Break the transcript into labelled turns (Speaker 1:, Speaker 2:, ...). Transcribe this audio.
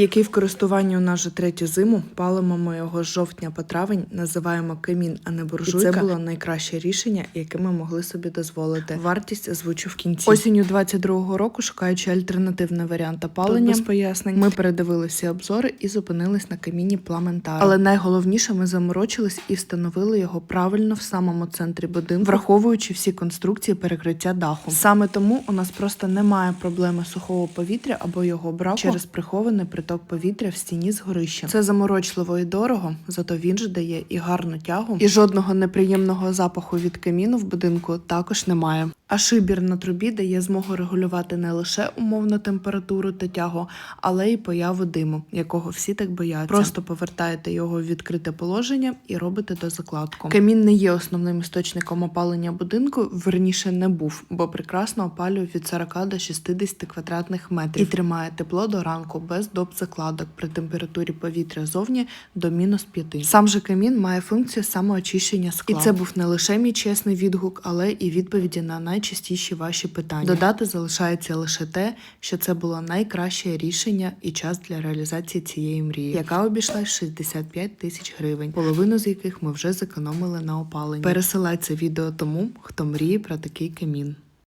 Speaker 1: який в користуванні у нас вже третю зиму. Палимо ми його з жовтня по травень, називаємо камін, а не буржуйка. І це було найкраще рішення, яке ми могли собі дозволити. Вартість озвучу в кінці. Осінню 22-го року, шукаючи альтернативний варіант опалення без пояснень, ми передивилися обзори і зупинились на каміні Пламентар. Але найголовніше, ми заморочились і встановили його правильно в самому центрі будинку, враховуючи всі конструкції перекриття даху. Саме тому у нас просто немає проблеми сухого повітря або його браку через прихований приток повітря в стіні з горищем. Це заморочливо і дорого, зато він же дає і гарну тягу, і жодного неприємного запаху від каміну в будинку також немає. А шибір на трубі дає змогу регулювати не лише умовну температуру та тягу, але й появу диму, якого всі так бояться. Просто повертаєте його в відкрите положення і робите до закладку. Камін не є основним істочником опалення будинку, верніше не був, бо прекрасно опалює від 40 до 60 квадратних метрів і тримає тепло до ранку без доп закладок при температурі повітря зовні до мінус 5. Сам же камін має функцію самоочищення скла. І це був не лише мій чесний відгук, але і відповіді на найчастіші ваші питання. Додати залишається лише те, що це було найкраще рішення і час для реалізації цієї мрії, яка обійшла 65 тисяч гривень, половину з яких ми вже зекономили на опаленні. Пересилай це відео тому, хто мріє про такий камін.